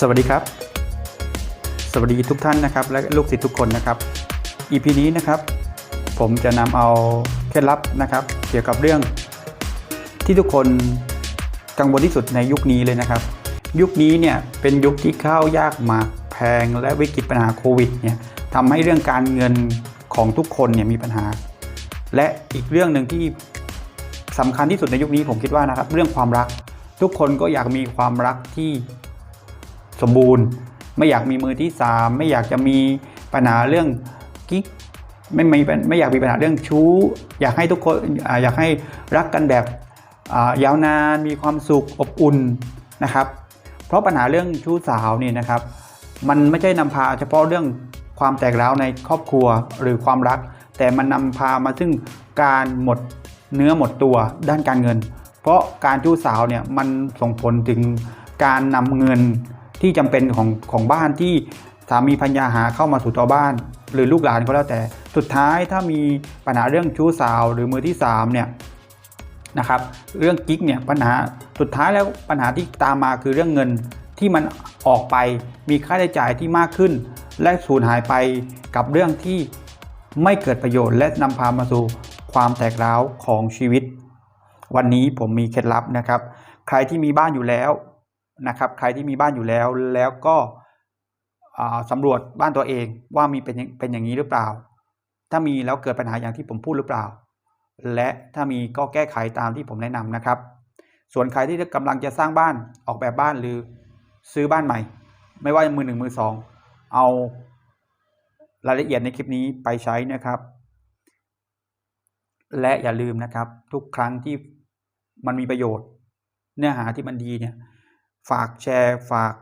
สวัสดีครับ สวัสดีทุกท่านนะครับ และลูกศิษย์ทุกคนนะครับ EP นี้นะครับ ผมจะนำเอาเคล็ดลับนะครับ เกี่ยวกับเรื่อง ที่ทุกคนกังวลที่สุดในยุคนี้เลยนะครับ ยุคนี้เนี่ยเป็นยุคที่ข้าวยากหมากแพงและวิกฤตปัญหาโควิดเนี่ยทำให้เรื่องการเงินของทุกคนเนี่ยมีปัญหา และอีกเรื่องหนึ่งที่สำคัญที่สุดในยุคนี้ผมคิดว่านะครับ เรื่องความรักทุกคนก็อยากมีความรักที่ สมบูรณ์ ไม่อยากมีมือที่สามไม่อยากจะมีปัญหาเรื่องกิ๊กไม่ไม่ไม่อยากมีปัญหาเรื่องชู้ อยากให้ทุกคนอยากให้รักกันแบบยาวนานมีความสุขอบอุ่นนะครับ เพราะปัญหาเรื่องชู้สาวนี่นะครับ มันไม่ใช่นำพาเฉพาะเรื่องความแตกร้าวในครอบครัวหรือความรัก แต่มันนำพามาซึ่งการหมดเนื้อหมดตัวด้านการเงิน เพราะการชู้สาวเนี่ยมันส่งผลถึงการนำเงิน ที่จำเป็นของของบ้านที่สามีพัญญาหาเข้ามาสู่ตัวบ้าน หรือลูกหลานก็แล้วแต่ สุดท้ายถ้ามีปัญหาเรื่องชู้สาวหรือมือที่สามเนี่ยนะครับเรื่องกิ๊กเนี่ยปัญหาสุดท้ายแล้วปัญหาที่ตามมาคือเรื่องเงินที่มันออกไปมีค่าใช้จ่ายที่มากขึ้น และสูญหายไปกับเรื่องที่ไม่เกิดประโยชน์และนำพามาสู่ความแตกร้าวของชีวิต วันนี้ผมมีเคล็ดลับนะครับ ใครที่มีบ้านอยู่แล้ว นะครับ ใครที่มีบ้านอยู่แล้วแล้วก็อ่าสำรวจบ้านตัวเองว่ามีเป็นเป็นอย่างนี้หรือเปล่า ถ้ามีแล้วเกิดปัญหาอย่างที่ผมพูดหรือเปล่า และถ้ามีก็แก้ไขตามที่ผมแนะนำนะครับ ส่วนใครที่กำลังจะสร้างบ้านออกแบบบ้านหรือซื้อบ้านใหม่ ไม่ว่ามือหนึ่งมือสองเอารายละเอียดในคลิปนี้ไปใช้นะครับ และอย่าลืมนะครับ ทุกครั้งที่มันมีประโยชน์ เนื้อหาที่มันดีเนี่ย ฝากแชร์ฝาก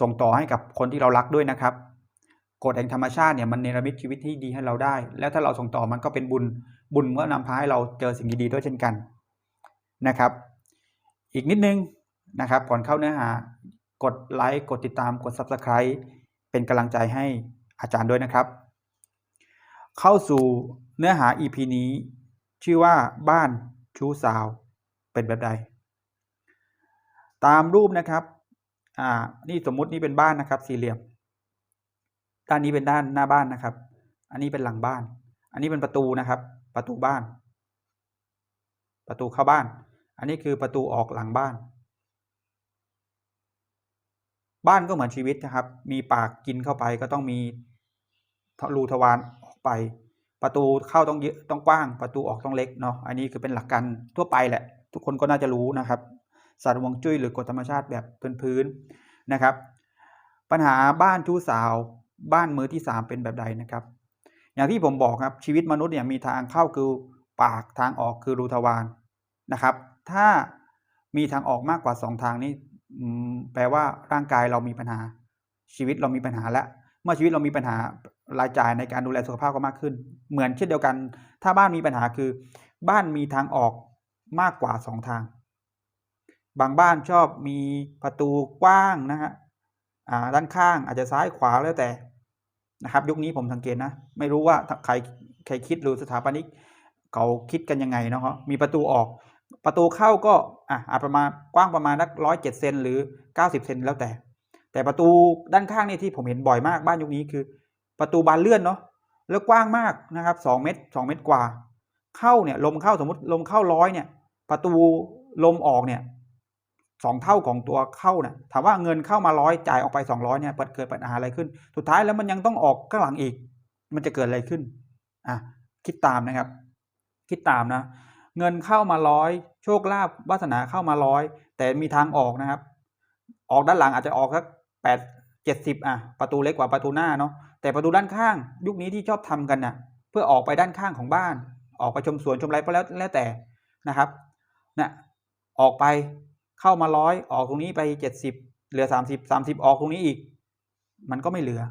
ส่งต่อให้กับคนที่เรารักด้วยนะครับกฎแห่งธรรมชาติเนี่ยมันเนรมิตชีวิตที่ดีให้เราได้ แล้วถ้าเราส่งต่อมันก็เป็นบุญบุญเมื่อนำพาให้เราเจอสิ่งดีๆด้วยเช่นกันนะครับ อีกนิดนึงนะครับก่อนเข้าเนื้อหากดไลค์กดติดตามกด Subscribe เป็นกำลังใจให้อาจารย์ด้วยนะครับ เข้าสู่เนื้อหา EP นี้ ชื่อว่าบ้านชู้สาวเป็นแบบใด ตามรูปนะครับ อ่า นี่สมมุตินี่เป็นบ้านนะครับ สี่เหลี่ยม ด้านนี้เป็นด้านหน้าบ้านนะครับ อันนี้เป็นหลังบ้าน อันนี้เป็นประตูนะครับ ประตูบ้าน ประตูเข้าบ้าน อันนี้คือประตูออกหลังบ้าน บ้านก็เหมือนชีวิตนะครับ มีปากกินเข้าไปก็ต้องมีรูทวารออกไป ประตูเข้าต้องเยอะต้องกว้าง ประตูออกต้องเล็กเนาะ อันนี้คือเป็นหลักการทั่วไปแหละ ทุกคนก็น่าจะรู้นะครับ ศาสตร์ฮวงจุ้ยหรือกฎธรรมชาติแบบพื้นๆนะครับ ปัญหาบ้านชู้สาว บ้านมือที่สามเป็นแบบใดนะครับ อย่างที่ผมบอกครับชีวิตมนุษย์เนี่ยมีทางเข้าคือปากทางออกคือรูทวารนะครับ ถ้ามีทางออกมากกว่าสองทางนี้แปลว่าร่างกายเรามีปัญหา ชีวิตเรามีปัญหาแล้วเมื่อชีวิตเรามีปัญหารายจ่ายในการดูแลสุขภาพก็มากขึ้น เหมือนเช่นเดียวกัน ถ้าบ้านมีปัญหาคือ บ้านมีทางออกมากกว่าสองทาง บางบ้านชอบมีประตูกว้างนะฮะอ่าด้านข้างอาจจะซ้ายขวาแล้วแต่นะครับ ยุคนี้ผมสังเกตนะ ไม่รู้ว่าใครใครคิดหรือสถาปนิกเขาคิดกันยังไงเนาะมีประตูออก ประตูเข้าก็อะอาประมาณกว้างประมาณนักร้อยเจ็ดเซนหรือเก้าสิบเซนแล้วแต่ แต่ประตูด้านข้างนี่ที่ผมเห็นบ่อยมากบ้านยุคนี้คือ ประตูบานเลื่อนเนาะแล้วกว้างมากนะครับสองเมตรสองเมตรกว่า เข้าเนี่ยลมเข้าสมมติลมเข้าร้อยเนี่ย ประตูลมออกเนี่ย สองเท่าของตัวเข้าเนี่ยถามว่าเงินเข้ามาร้อยจ่ายออกไปสองร้อยเนี่ยเปิดเกิดปัญหาอะไรขึ้น สุดท้ายแล้วมันยังต้องออกข้างหลังอีก มันจะเกิดอะไรขึ้นอะคิดตามนะครับ คิดตามนะ เงินเข้ามาร้อยโชคลาภวาสนาเข้ามาร้อยแต่มีทางออกนะครับ ออกด้านหลังอาจจะออกสักแปดเจ็ดสิบอะประตูเล็กกว่าประตูหน้าเนาะแต่ประตูด้านข้าง ยุคนี้ที่ชอบทำกันน่ะ เพื่อออกไปด้านข้างของบ้าน ออกไปชมสวนชมไรก็แล้วแล้วแต่นะครับนะออกไป เข้ามาร้อยออกตรงนี้ไปเจ็ดสิบเหลือสามสิบสามสิบออกตรงนี้อีก มันก็ไม่เหลือ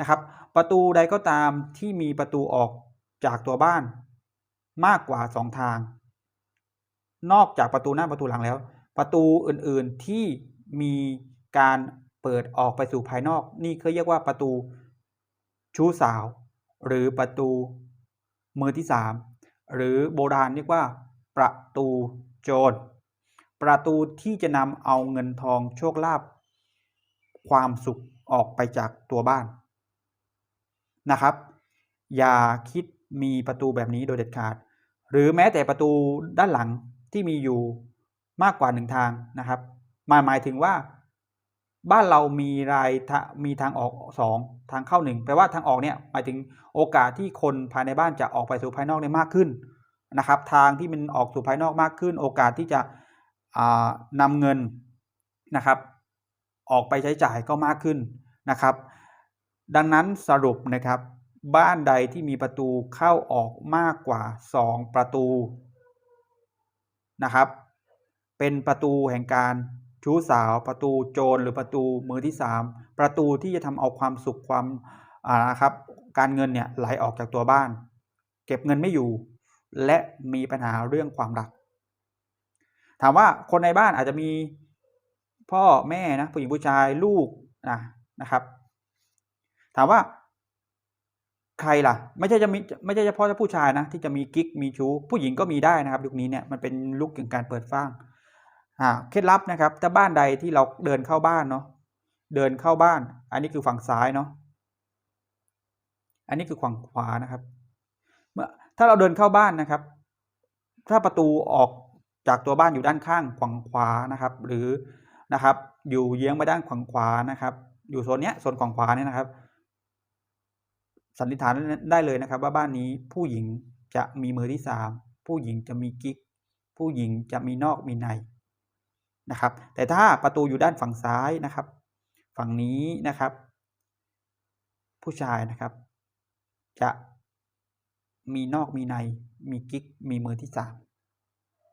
นะครับ ประตูใดก็ตามที่มีประตูออกจากตัวบ้านมากกว่าสองทาง นอกจากประตูหน้าประตูหลังแล้ว ประตูอื่นๆที่มีการเปิดออกไปสู่ภายนอก นี่เขาเรียกว่าประตูชู้สาว หรือประตูมือที่สามหรือโบราณเรียกว่าประตูโจร ประตูที่จะนำเอาเงินทองโชคลาภความสุขออกไปจากตัวบ้านนะครับ อย่าคิดมีประตูแบบนี้โดยเด็ดขาด หรือแม้แต่ประตูด้านหลังที่มีอยู่มากกว่าหนึ่งทางนะครับหมายหมายถึงว่าบ้านเรามีรายมีทางออกสองทางเข้าหนึ่งแปลว่าทางออกเนี่ยหมายถึงโอกาสที่คนภายในบ้านจะออกไปสู่ภายนอกได้มากขึ้นนะครับ ทางที่มันออกสู่ภายนอกมากขึ้น โอกาสที่จะ นำเงินนะครับ ออกไปใช้จ่ายก็มากขึ้นนะครับ ดังนั้นสรุปนะครับ บ้านใดที่มีประตูเข้าออกมากกว่า 2 ประตูนะครับ เป็นประตูแห่งการชู้สาว ประตูโจรหรือประตูมือที่ 3 ประตูที่จะทำเอาความสุขความนะครับการเงินเนี่ยไหลออกจากตัวบ้าน เก็บเงินไม่อยู่ และมีปัญหาเรื่องความรัก ถามว่าคนในบ้านอาจจะมีพ่อแม่นะผู้หญิงผู้ชายลูกนะนะครับ ถามว่า ใครล่ะ ไม่ใช่จะมีไม่ใช่เฉพาะผู้ชายนะ ที่จะมีกิ๊กมีชู้ผู้หญิงก็มีได้นะครับยุคนี้เนี่ยมันเป็นลุกแห่งการเปิดฟ้างอ่าเคล็ดลับนะครับถ้าบ้านใดที่เราเดินเข้าบ้านเนาะเดินเข้าบ้าน อันนี้คือฝั่งซ้ายเนาะอันนี้คือฝั่งขวานะครับ เมื่อถ้าเราเดินเข้าบ้านนะครับ ถ้าประตูออก จากตัวบ้านอยู่ด้านข้างฝั่งขวานะครับ หรือนะครับอยู่เยื้องไปด้านฝั่งขวานะครับ อยู่โซนเนี้ยโซนฝั่งขวาเนี่ยนะครับ สันนิษฐานได้เลยนะครับ ว่าบ้านนี้ผู้หญิงจะมีมือที่สามผู้หญิงจะมีกิ๊กผู้หญิงจะมีนอกมีในนะครับ แต่ถ้าประตูอยู่ด้านฝั่งซ้ายนะครับ ฝั่งนี้นะครับ ผู้ชายนะครับ จะมีนอกมีในมีกิ๊กมีมือที่สาม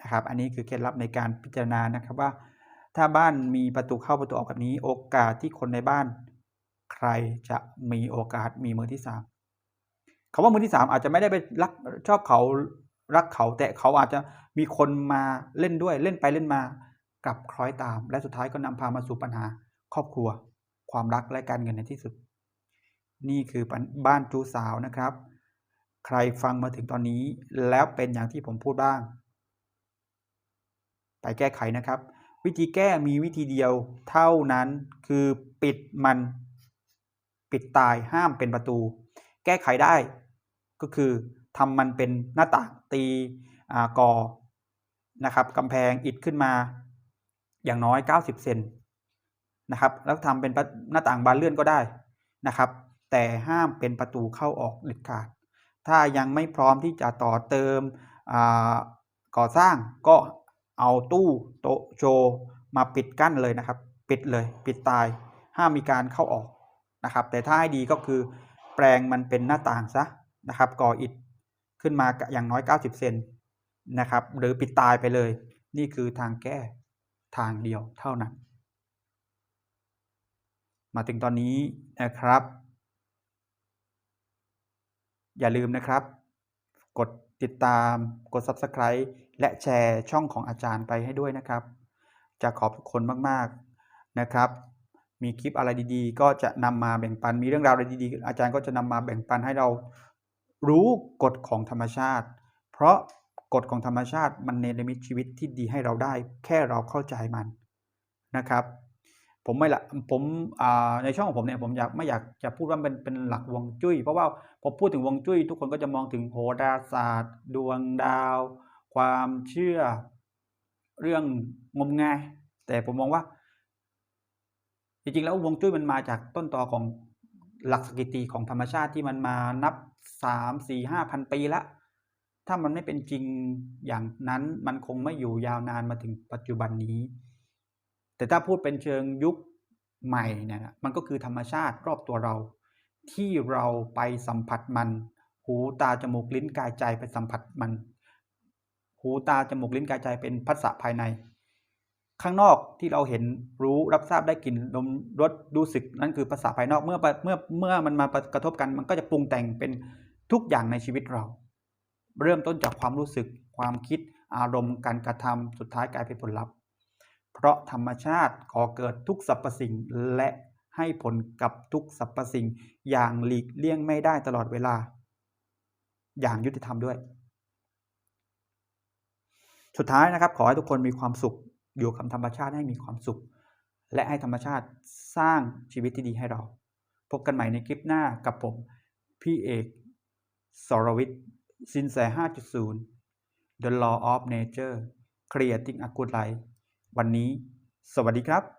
นะครับ อันนี้คือเคล็ดลับในการพิจารณานะครับว่า ถ้าบ้านมีประตูเข้าประตูออกแบบนี้ โอกาสที่คนในบ้าน ใครจะมีโอกาสมีมือที่สามคาว่ามือที่สามอาจจะไม่ได้ไปรักชอบเขารักเขาแต่เขาอาจจะมีคนมาเล่นด้วยเล่นไปเล่นมากลับคล้อยตาม และสุดท้ายก็นำพามาสู่ปัญหา ครอบครัว ความรักและการเงินในที่สุด นี่คือบ้านจูสาวนะครับ ใครฟังมาถึงตอนนี้แล้วเป็นอย่างที่ผมพูดบ้าง แก้ไขนะครับ วิธีแก้มีวิธีเดียวเท่านั้นคือปิดมัน ปิดตายห้ามเป็นประตู แก้ไขได้ ก็คือทำมันเป็นหน้าต่างตีกอนะครับกำแพงอิฐขึ้นมาอย่างน้อย 90 เซนนะครับ แล้วทำเป็นหน้าต่างบานเลื่อนก็ได้นะครับ แต่ห้ามเป็นประตูเข้าออกเด็ดขาด ถ้ายังไม่พร้อมที่จะต่อเติมก่อสร้างก็ เอาตู้โตโชว์มาปิดกั้นเลยนะครับ ปิดเลยปิดตายห้ามมีการเข้าออกนะครับ แต่ถ้าให้ดีก็คือแปลงมันเป็นหน้าต่างซะนะครับก่ออิฐขึ้นมาอย่างน้อย 90 เซนนะครับ หรือปิดตายไปเลย นี่คือทางแก้ทางเดียวเท่านั้น มาถึงตอนนี้นะครับ อย่าลืมนะครับ กดติดตามกด Subscribe และแชร์ช่องของอาจารย์ไปให้ด้วยนะครับ จะขอบทุกคนมากๆนะครับ มีคลิปอะไรดีๆ ก็จะนำมาแบ่งปัน มีเรื่องราวอะไรดีๆ อาจารย์ก็จะนำมาแบ่งปันให้เรารู้กฎของธรรมชาติ เพราะกฎของธรรมชาติมันเนรมิตชีวิตที่ดีให้เราได้ แค่เราเข้าใจมันนะครับ ผมไม่ละผมในช่องของผมเนี่ยผมอยากไม่อยากจะพูดว่าเป็นเป็นหลักวงจุ้ย เพราะว่าพอพูดถึงวงจุ้ย ทุกคนก็จะมองถึงโหราศาสตร์ ดวงดาว ความเชื่อเรื่องงมงาย แต่ผมมองว่า จริงๆแล้ววงจุ้ยมันมาจากต้นตอของหลักสกิติของธรรมชาติที่มันมานับสามสี่ห้าพันปีละ ถ้ามันไม่เป็นจริงอย่างนั้นมันคงไม่อยู่ยาวนานมาถึงปัจจุบันนี้ แต่ถ้าพูดเป็นเชิงยุคใหม่เนี่ยมันก็คือธรรมชาติรอบตัวเรา ที่เราไปสัมผัสมัน หูตาจมูกลิ้นกายใจไปสัมผัสมัน หูตาจมูกลิ้นกายใจเป็นภาษาภายใน ข้างนอกที่เราเห็นรู้รับทราบได้กลิ่นลมรสรู้สึกนั่นคือภาษาภายนอกเมื่อเมื่อเมื่อมันมากระทบกัน มันก็จะปรุงแต่งเป็นทุกอย่างในชีวิตเรา เริ่มต้นจากความรู้สึก ความคิดอารมณ์การกระทำสุดท้ายกลายเป็นผลลัพธ์ เพราะธรรมชาติก่อเกิดทุกสรรพสิ่งและให้ผลกับทุกสรรพสิ่ง อย่างหลีกเลี่ยงไม่ได้ตลอดเวลา อย่างยุติธรรมด้วย สุดท้ายนะครับ ขอให้ทุกคนมีความสุข อยู่กับธรรมชาติให้มีความสุข และให้ธรรมชาติสร้างชีวิตที่ดีให้เรา พบกันใหม่ในคลิปหน้ากับผม พี่เอกสรวิทย์สินแส 5.0 The Law of Nature Creating a Good Life วันนี้ สวัสดีครับ